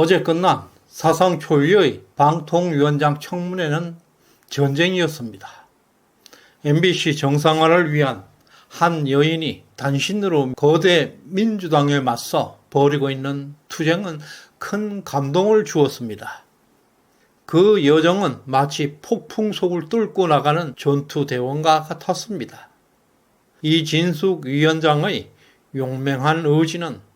어제 끝난 사상 초유의 방통위원장 청문회는 전쟁이었습니다. MBC 정상화를 위한 한 여인이 단신으로 거대 민주당에 맞서 벌이고 있는 투쟁은 큰 감동을 주었습니다. 그 여정은 마치 폭풍 속을 뚫고 나가는 전투 대원과 같았습니다. 이진숙 위원장의 용맹한 의지는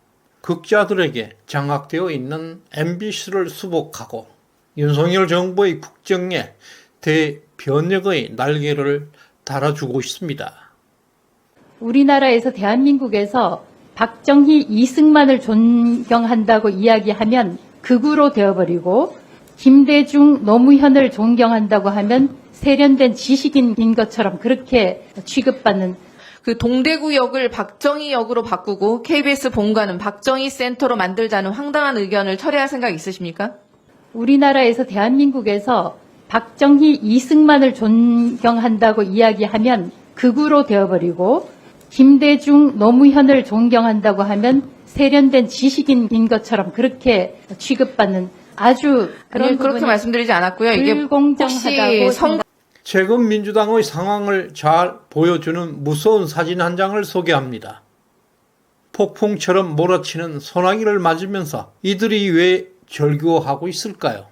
극자들에게 장악되어 있는 MBC를 수복하고 윤석열 정부의 국정에 대변력의 날개를 달아주고 있습니다. 우리나라에서 대한민국에서 박정희 이승만을 존경한다고 이야기하면 극우로 되어버리고 김대중 노무현을 존경한다고 하면 세련된 지식인인 것처럼 그렇게 취급받는 그 동대구역을 박정희역으로 바꾸고 KBS 본관은 박정희 센터로 만들자는 황당한 의견을 철회할 생각 있으십니까? 우리나라에서 대한민국에서 박정희 이승만을 존경한다고 이야기하면 극우로 되어버리고 김대중 노무현을 존경한다고 하면 세련된 지식인인 것처럼 그렇게 취급받는 아주 그런 아니, 그렇게 말씀드리지 않았고요. 이게 불공정하다고 혹시 선 생각- 최근 민주당의 상황을 잘 보여주는 무서운 사진 한 장을 소개합니다. 폭풍처럼 몰아치는 소나기를 맞으면서 이들이 왜 절규하고 있을까요?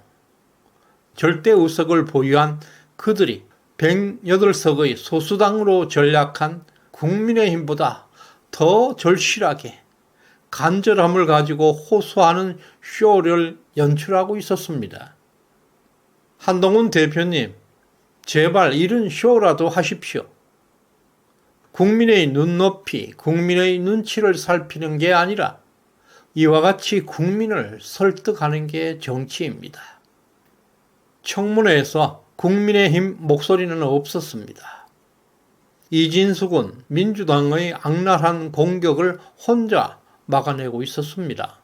절대 의석을 보유한 그들이 108석의 소수당으로 전략한 국민의힘보다 더 절실하게 간절함을 가지고 호소하는 쇼를 연출하고 있었습니다. 한동훈 대표님, 제발 이런 쇼라도 하십시오. 국민의 눈높이, 국민의 눈치를 살피는 게 아니라 이와 같이 국민을 설득하는 게 정치입니다. 청문회에서 국민의힘 목소리는 없었습니다. 이진숙은 민주당의 악랄한 공격을 혼자 막아내고 있었습니다.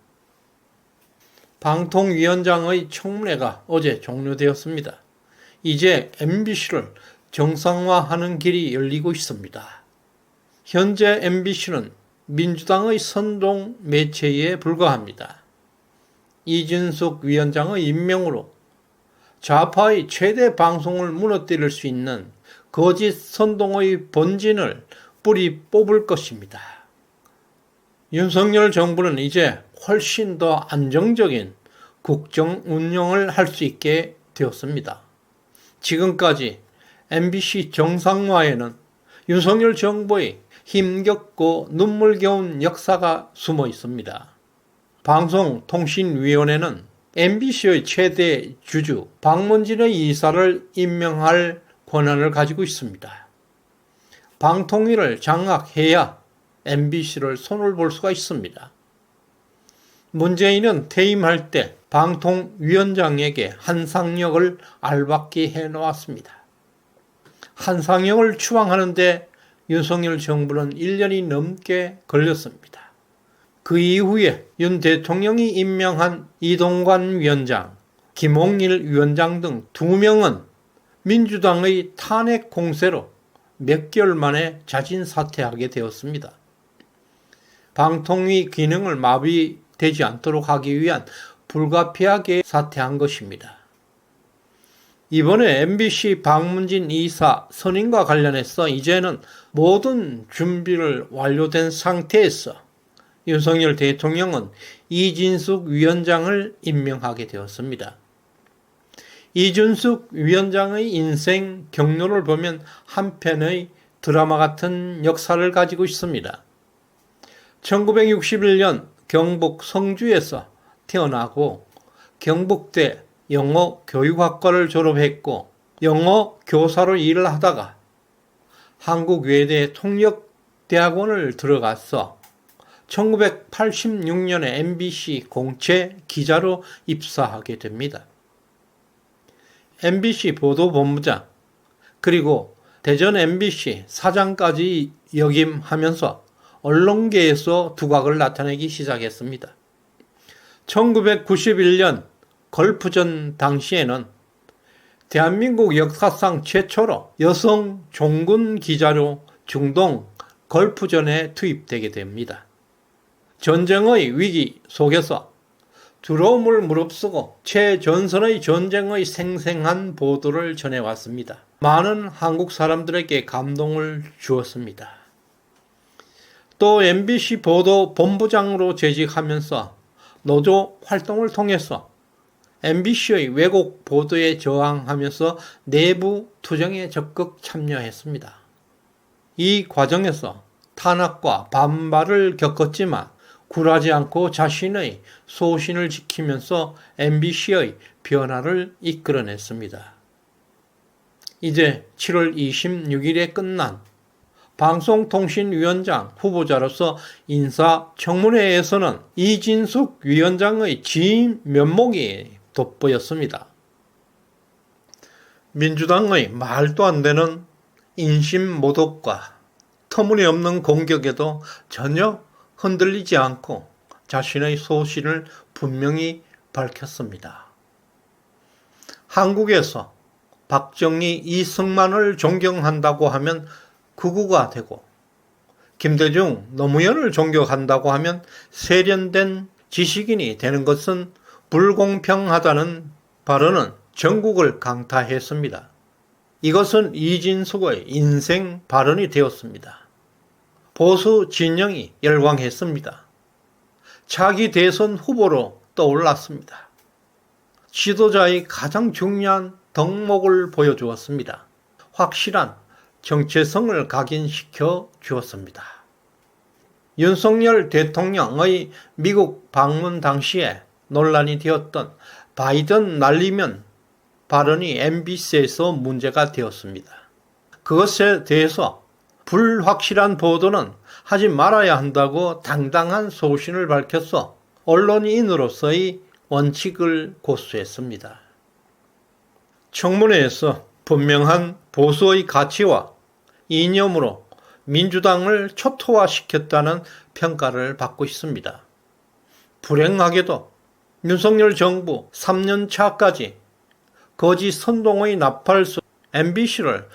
방통위원장의 청문회가 어제 종료되었습니다. 이제 MBC를 정상화하는 길이 열리고 있습니다. 현재 MBC는 민주당의 선동 매체에 불과합니다. 이진숙 위원장의 임명으로 좌파의 최대 방송을 무너뜨릴 수 있는 거짓 선동의 본진을 뿌리 뽑을 것입니다. 윤석열 정부는 이제 훨씬 더 안정적인 국정 운영을 할 수 있게 되었습니다. 지금까지 MBC 정상화에는 윤석열 정부의 힘겹고 눈물겨운 역사가 숨어 있습니다. 방송통신위원회는 MBC의 최대 주주 박문진의 이사를 임명할 권한을 가지고 있습니다. 방통위를 장악해야 MBC를 손을 볼 수가 있습니다. 문재인은 퇴임할 때 방통위원장에게 한상혁을 알박기 해놓았습니다. 한상혁을 추앙하는데 윤석열 정부는 1년이 넘게 걸렸습니다. 그 이후에 윤 대통령이 임명한 이동관 위원장, 김홍일 위원장 등 두 명은 민주당의 탄핵 공세로 몇 개월 만에 자진 사퇴하게 되었습니다. 방통위 기능을 마비되지 않도록 하기 위한 불가피하게 사퇴한 것입니다. 이번에 MBC 박문진 이사 선임과 관련해서 이제는 모든 준비를 완료된 상태에서 윤석열 대통령은 이진숙 위원장을 임명하게 되었습니다. 이준숙 위원장의 인생 경로를 보면 한편의 드라마 같은 역사를 가지고 있습니다. 1961년 경북 성주에서 태어나고 경북대 영어 교육학과를 졸업했고 영어 교사로 일을 하다가 한국외대 통역대학원을 들어가서 1986년에 MBC 공채 기자로 입사하게 됩니다. MBC 보도본부장 그리고 대전 MBC 사장까지 역임하면서 언론계에서 두각을 나타내기 시작했습니다. 1991년 걸프전 당시에는 대한민국 역사상 최초로 여성 종군 기자로 중동 걸프전에 투입되게 됩니다. 전쟁의 위기 속에서 두려움을 무릅쓰고 최전선의 전쟁의 생생한 보도를 전해왔습니다. 많은 한국 사람들에게 감동을 주었습니다. 또 MBC 보도 본부장으로 재직하면서 노조 활동을 통해서 MBC의 왜곡 보도에 저항하면서 내부 투쟁에 적극 참여했습니다. 이 과정에서 탄압과 반발을 겪었지만 굴하지 않고 자신의 소신을 지키면서 MBC의 변화를 이끌어냈습니다. 이제 7월 26일에 끝난 방송통신위원장 후보자로서 인사청문회에서는 이진숙 위원장의 진 면목이 돋보였습니다. 민주당의 말도 안 되는 인심 모독과 터무니없는 공격에도 전혀 흔들리지 않고 자신의 소신을 분명히 밝혔습니다. 한국에서 박정희 이승만을 존경한다고 하면 극우가 되고 김대중 노무현을 존경한다고 하면 세련된 지식인이 되는 것은 불공평하다는 발언은 전국을 강타했습니다. 이것은 이진숙의 인생 발언이 되었습니다. 보수 진영이 열광했습니다. 차기 대선 후보로 떠올랐습니다. 지도자의 가장 중요한 덕목을 보여주었습니다. 확실한 정체성을 각인시켜 주었습니다. 윤석열 대통령의 미국 방문 당시에 논란이 되었던 바이든 날리면 발언이 MBC에서 문제가 되었습니다. 그것에 대해서 불확실한 보도는 하지 말아야 한다고 당당한 소신을 밝혀서 언론인으로서의 원칙을 고수했습니다. 청문회에서 분명한 보수의 가치와 이념으로 민주당을 초토화시켰다는 평가를 받고 있습니다. 불행하게도 윤석열 정부 3년 차까지 거짓 선동의 나팔수 MBC를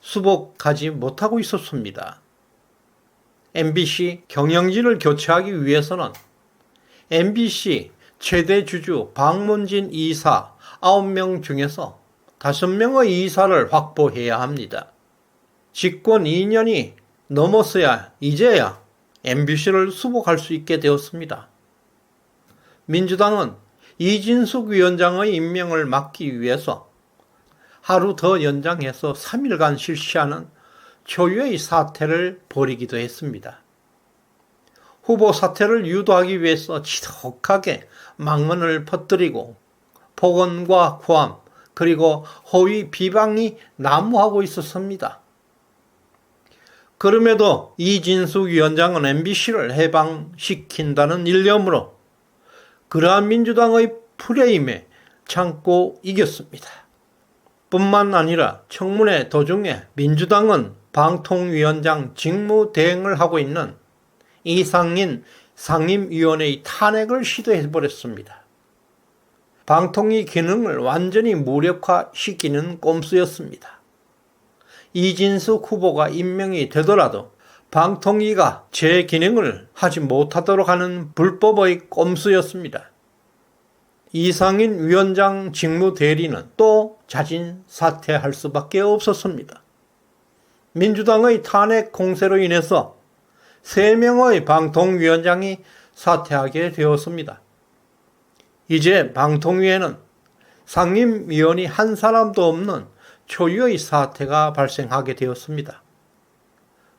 수복하지 못하고 있었습니다. MBC 경영진을 교체하기 위해서는 MBC 최대 주주 박문진 이사 9명 중에서 5명의 이사를 확보해야 합니다. 집권 2년이 넘었어야 이제야 MBC를 수복할 수 있게 되었습니다. 민주당은 이진숙 위원장의 임명을 막기 위해서 하루 더 연장해서 3일간 실시하는 초유의 사태를 벌이기도 했습니다. 후보 사태를 유도하기 위해서 지독하게 망언을 퍼뜨리고 폭언과 고함 그리고 허위 비방이 난무하고 있었습니다. 그럼에도 이진숙 위원장은 MBC를 해방시킨다는 일념으로 그러한 민주당의 프레임에 참고 이겼습니다. 뿐만 아니라 청문회 도중에 민주당은 방통위원장 직무 대행을 하고 있는 이상인 상임위원회의 탄핵을 시도해버렸습니다. 방통위 기능을 완전히 무력화시키는 꼼수였습니다. 이진숙 후보가 임명이 되더라도 방통위가 제 기능을 하지 못하도록 하는 불법의 꼼수였습니다. 이상인 위원장 직무 대리는 또 자진 사퇴할 수밖에 없었습니다. 민주당의 탄핵 공세로 인해서 3명의 방통위원장이 사퇴하게 되었습니다. 이제 방통위에는 상임위원이 한 사람도 없는 초유의 사태가 발생하게 되었습니다.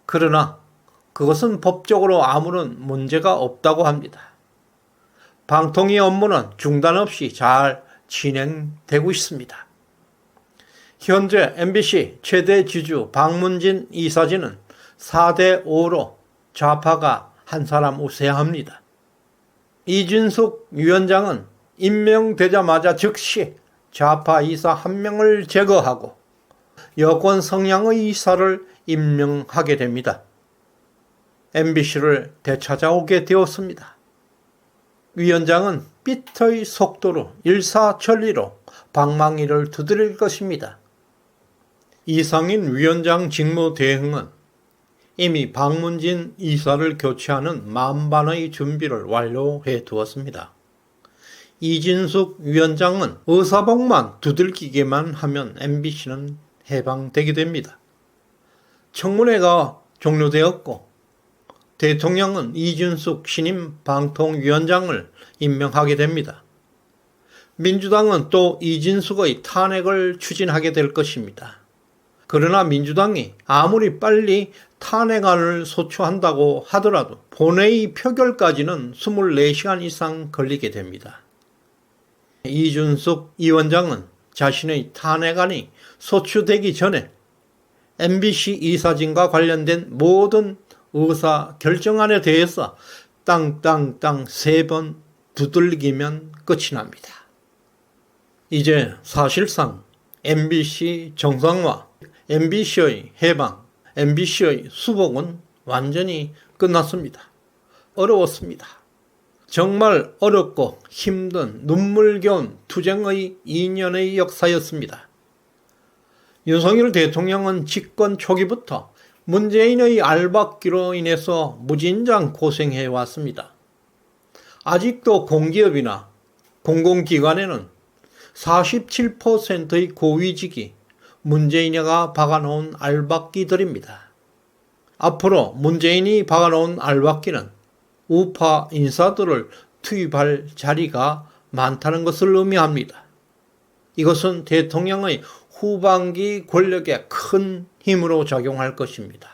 그러나 그것은 법적으로 아무런 문제가 없다고 합니다. 방통위 업무는 중단 없이 잘 진행되고 있습니다. 현재 MBC 최대 지주 박문진 이사진은 4대 5로 좌파가 한 사람 우세합니다. 이준숙 위원장은 임명되자마자 즉시 좌파 이사 한 명을 제거하고 여권 성향의 이사를 임명하게 됩니다. MBC를 되찾아오게 되었습니다. 위원장은 삐터의 속도로 일사천리로 방망이를 두드릴 것입니다. 이상인 위원장 직무 대행은 이미 박문진 이사를 교체하는 만반의 준비를 완료해 두었습니다. 이진숙 위원장은 의사복만 두들기게만 하면 MBC는 해방되게 됩니다. 청문회가 종료되었고 대통령은 이준숙 신임 방통위원장을 임명하게 됩니다. 민주당은 또 이진숙의 탄핵을 추진하게 될 것입니다. 그러나 민주당이 아무리 빨리 탄핵안을 소추한다고 하더라도 본회의 표결까지는 24시간 이상 걸리게 됩니다. 이준숙 위원장은 자신의 탄핵안이 소추되기 전에 MBC 이사진과 관련된 모든 의사 결정안에 대해서 땅땅땅 세 번 두들기면 끝이 납니다. 이제 사실상 MBC 정상화, MBC의 해방, MBC의 수복은 완전히 끝났습니다. 어려웠습니다. 정말 어렵고 힘든 눈물겨운 투쟁의 2년의 역사였습니다. 윤석열 대통령은 집권 초기부터 문재인의 알박기로 인해서 무진장 고생해 왔습니다. 아직도 공기업이나 공공기관에는 47%의 고위직이 문재인이가 박아놓은 알박기들입니다. 앞으로 문재인이 박아놓은 알박기는 우파 인사들을 투입할 자리가 많다는 것을 의미합니다. 이것은 대통령의 후반기 권력에 큰 힘으로 작용할 것입니다.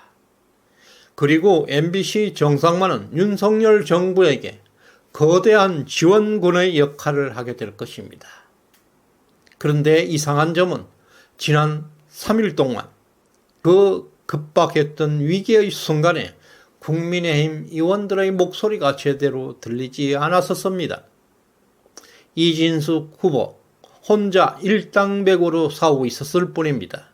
그리고 MBC 정상만은 윤석열 정부에게 거대한 지원군의 역할을 하게 될 것입니다. 그런데 이상한 점은 지난 3일 동안 그 급박했던 위기의 순간에 국민의힘 의원들의 목소리가 제대로 들리지 않았었습니다. 이진숙 후보 혼자 일당백으로 싸우고 있었을 뿐입니다.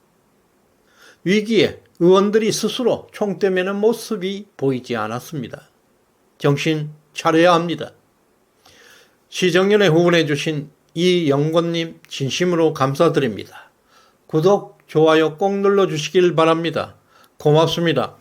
위기에 의원들이 스스로 총대 매는 모습이 보이지 않았습니다. 정신 차려야 합니다. 시정연에 후원해 주신 이영권님 진심으로 감사드립니다. 구독, 좋아요 꼭 눌러주시길 바랍니다. 고맙습니다.